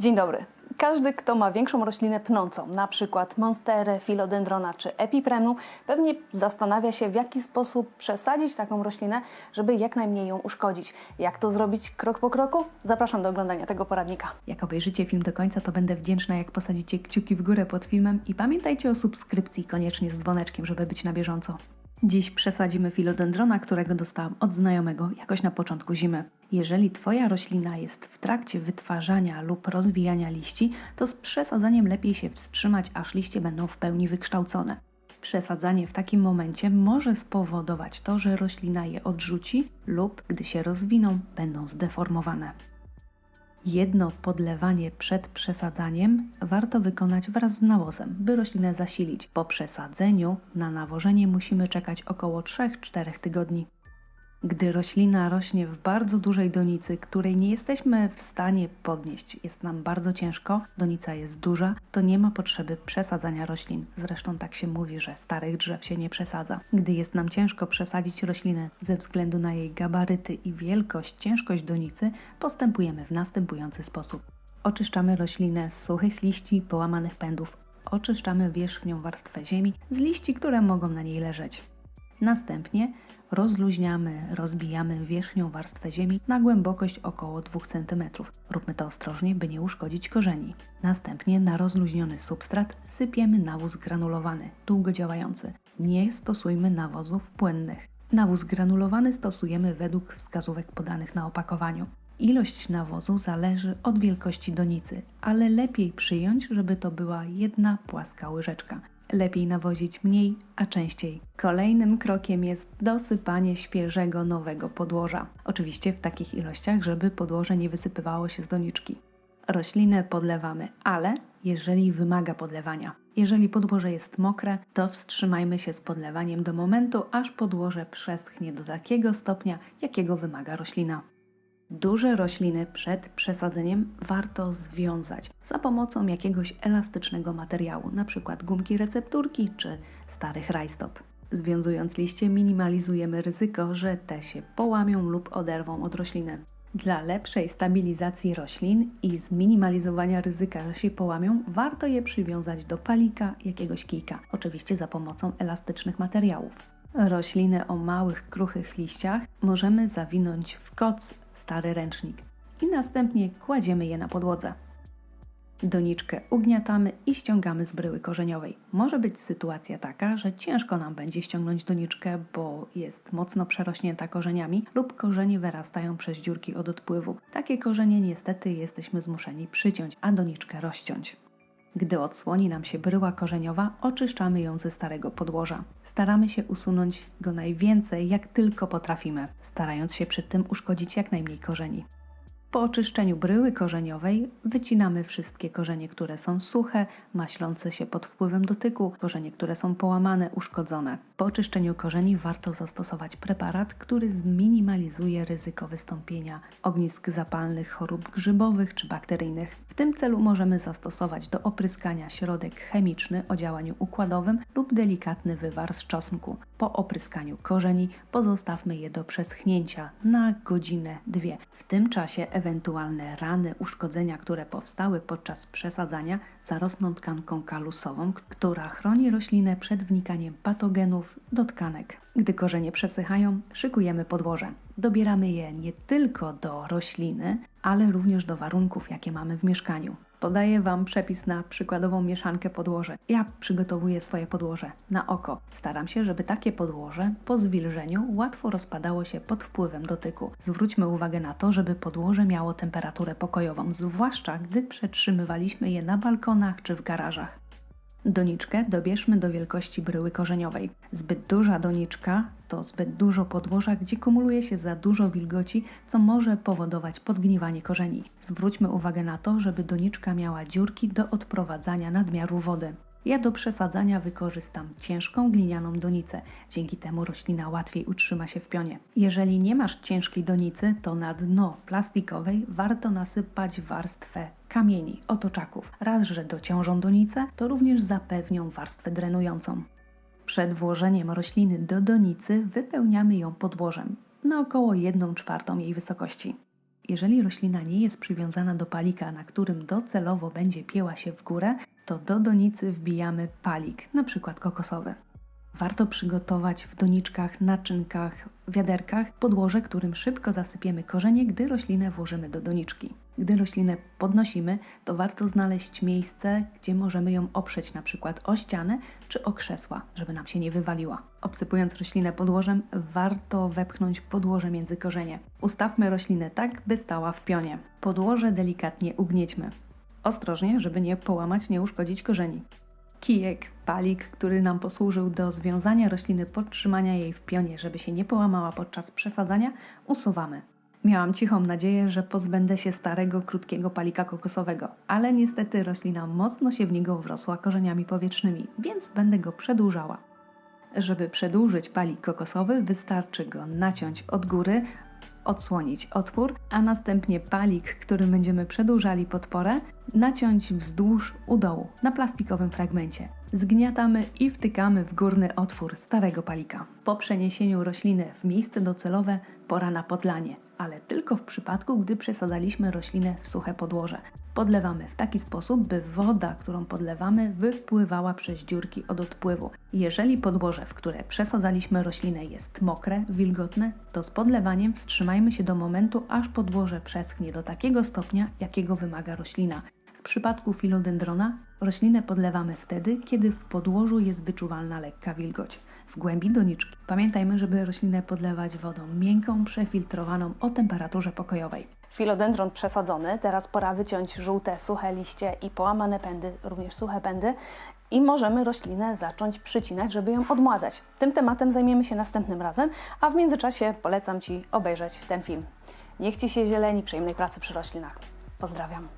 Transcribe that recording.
Dzień dobry. Każdy, kto ma większą roślinę pnącą, na przykład monsterę, filodendrona czy epipremnu, pewnie zastanawia się, w jaki sposób przesadzić taką roślinę, żeby jak najmniej ją uszkodzić. Jak to zrobić krok po kroku? Zapraszam do oglądania tego poradnika. Jak obejrzycie film do końca, to będę wdzięczna, jak posadzicie kciuki w górę pod filmem i pamiętajcie o subskrypcji koniecznie z dzwoneczkiem, żeby być na bieżąco. Dziś przesadzimy filodendrona, którego dostałam od znajomego jakoś na początku zimy. Jeżeli Twoja roślina jest w trakcie wytwarzania lub rozwijania liści, to z przesadzaniem lepiej się wstrzymać, aż liście będą w pełni wykształcone. Przesadzanie w takim momencie może spowodować to, że roślina je odrzuci lub, gdy się rozwiną, będą zdeformowane. Jedno podlewanie przed przesadzaniem warto wykonać wraz z nawozem, by roślinę zasilić. Po przesadzeniu na nawożenie musimy czekać około 3-4 tygodni. Gdy roślina rośnie w bardzo dużej donicy, której nie jesteśmy w stanie podnieść, jest nam bardzo ciężko, donica jest duża, to nie ma potrzeby przesadzania roślin. Zresztą tak się mówi, że starych drzew się nie przesadza. Gdy jest nam ciężko przesadzić roślinę ze względu na jej gabaryty i wielkość, ciężkość donicy, postępujemy w następujący sposób. Oczyszczamy roślinę z suchych liści, połamanych pędów, oczyszczamy wierzchnią warstwę ziemi z liści, które mogą na niej leżeć. Następnie rozluźniamy, rozbijamy wierzchnią warstwę ziemi na głębokość około 2 cm. Róbmy to ostrożnie, by nie uszkodzić korzeni. Następnie na rozluźniony substrat sypiemy nawóz granulowany, długo działający. Nie stosujmy nawozów płynnych. Nawóz granulowany stosujemy według wskazówek podanych na opakowaniu. Ilość nawozu zależy od wielkości donicy, ale lepiej przyjąć, żeby to była jedna płaska łyżeczka. Lepiej nawozić mniej, a częściej. Kolejnym krokiem jest dosypanie świeżego, nowego podłoża. Oczywiście w takich ilościach, żeby podłoże nie wysypywało się z doniczki. Roślinę podlewamy, ale jeżeli wymaga podlewania. Jeżeli podłoże jest mokre, to wstrzymajmy się z podlewaniem do momentu, aż podłoże przeschnie do takiego stopnia, jakiego wymaga roślina. Duże rośliny przed przesadzeniem warto związać za pomocą jakiegoś elastycznego materiału, np. gumki recepturki czy starych rajstop. Związując liście minimalizujemy ryzyko, że te się połamią lub oderwą od rośliny. Dla lepszej stabilizacji roślin i zminimalizowania ryzyka, że się połamią, warto je przywiązać do palika jakiegoś kijka, oczywiście za pomocą elastycznych materiałów. Rośliny o małych, kruchych liściach możemy zawinąć w koc stary ręcznik i następnie kładziemy je na podłodze. Doniczkę ugniatamy i ściągamy z bryły korzeniowej. Może być sytuacja taka, że ciężko nam będzie ściągnąć doniczkę, bo jest mocno przerośnięta korzeniami lub korzenie wyrastają przez dziurki od odpływu. Takie korzenie niestety jesteśmy zmuszeni przyciąć, a doniczkę rozciąć. Gdy odsłoni nam się bryła korzeniowa, oczyszczamy ją ze starego podłoża. Staramy się usunąć go najwięcej, jak tylko potrafimy, starając się przy tym uszkodzić jak najmniej korzeni. Po oczyszczeniu bryły korzeniowej wycinamy wszystkie korzenie, które są suche, maślące się pod wpływem dotyku, korzenie, które są połamane, uszkodzone. Po oczyszczeniu korzeni warto zastosować preparat, który zminimalizuje ryzyko wystąpienia ognisk zapalnych, chorób grzybowych czy bakteryjnych. W tym celu możemy zastosować do opryskania środek chemiczny o działaniu układowym lub delikatny wywar z czosnku. Po opryskaniu korzeni pozostawmy je do przeschnięcia na godzinę, dwie. W tym czasie ewentualne rany, uszkodzenia, które powstały podczas przesadzania, zarosną tkanką kalusową, która chroni roślinę przed wnikaniem patogenów do tkanek. Gdy korzenie przesychają, szykujemy podłoże. Dobieramy je nie tylko do rośliny, ale również do warunków, jakie mamy w mieszkaniu. Podaję Wam przepis na przykładową mieszankę podłoże. Ja przygotowuję swoje podłoże na oko. Staram się, żeby takie podłoże po zwilżeniu łatwo rozpadało się pod wpływem dotyku. Zwróćmy uwagę na to, żeby podłoże miało temperaturę pokojową, zwłaszcza gdy przetrzymywaliśmy je na balkonach czy w garażach. Doniczkę dobierzmy do wielkości bryły korzeniowej. Zbyt duża doniczka to zbyt dużo podłoża, gdzie kumuluje się za dużo wilgoci, co może powodować podgniwanie korzeni. Zwróćmy uwagę na to, żeby doniczka miała dziurki do odprowadzania nadmiaru wody. Ja do przesadzania wykorzystam ciężką glinianą donicę. Dzięki temu roślina łatwiej utrzyma się w pionie. Jeżeli nie masz ciężkiej donicy, to na dno plastikowej warto nasypać warstwę kamieni, otoczaków. Raz, że dociążą donicę, to również zapewnią warstwę drenującą. Przed włożeniem rośliny do donicy wypełniamy ją podłożem na około 1 czwartą jej wysokości. Jeżeli roślina nie jest przywiązana do palika, na którym docelowo będzie pieła się w górę, to do donicy wbijamy palik, na przykład kokosowy. Warto przygotować w doniczkach, naczynkach, wiaderkach podłoże, którym szybko zasypiemy korzenie, gdy roślinę włożymy do doniczki. Gdy roślinę podnosimy, to warto znaleźć miejsce, gdzie możemy ją oprzeć, na przykład o ścianę czy o krzesła, żeby nam się nie wywaliła. Obsypując roślinę podłożem, warto wepchnąć podłoże między korzenie. Ustawmy roślinę tak, by stała w pionie. Podłoże delikatnie ugniećmy. Ostrożnie, żeby nie połamać, nie uszkodzić korzeni kijek, palik, który nam posłużył do związania rośliny, podtrzymania jej w pionie, żeby się nie połamała podczas przesadzania, usuwamy. Miałam cichą nadzieję, że pozbędę się starego, krótkiego palika kokosowego, ale niestety roślina mocno się w niego wrosła korzeniami powietrznymi, więc będę go przedłużała. Żeby przedłużyć palik kokosowy, wystarczy go naciąć od góry, odsłonić otwór, a następnie palik, którym będziemy przedłużali podporę, naciąć wzdłuż u dołu na plastikowym fragmencie. Zgniatamy i wtykamy w górny otwór starego palika. Po przeniesieniu rośliny w miejsce docelowe pora na podlanie, ale tylko w przypadku, gdy przesadzaliśmy roślinę w suche podłoże. Podlewamy w taki sposób, by woda, którą podlewamy, wypływała przez dziurki od odpływu. Jeżeli podłoże, w które przesadzaliśmy roślinę, jest mokre, wilgotne, to z podlewaniem wstrzymajmy się do momentu, aż podłoże przeschnie do takiego stopnia, jakiego wymaga roślina. W przypadku filodendrona roślinę podlewamy wtedy, kiedy w podłożu jest wyczuwalna lekka wilgoć. W głębi doniczki pamiętajmy, żeby roślinę podlewać wodą miękką, przefiltrowaną o temperaturze pokojowej. Filodendron przesadzony, teraz pora wyciąć żółte, suche liście i połamane pędy, również suche pędy i możemy roślinę zacząć przycinać, żeby ją odmładzać. Tym tematem zajmiemy się następnym razem, a w międzyczasie polecam Ci obejrzeć ten film. Niech Ci się zieleni, przyjemnej pracy przy roślinach. Pozdrawiam.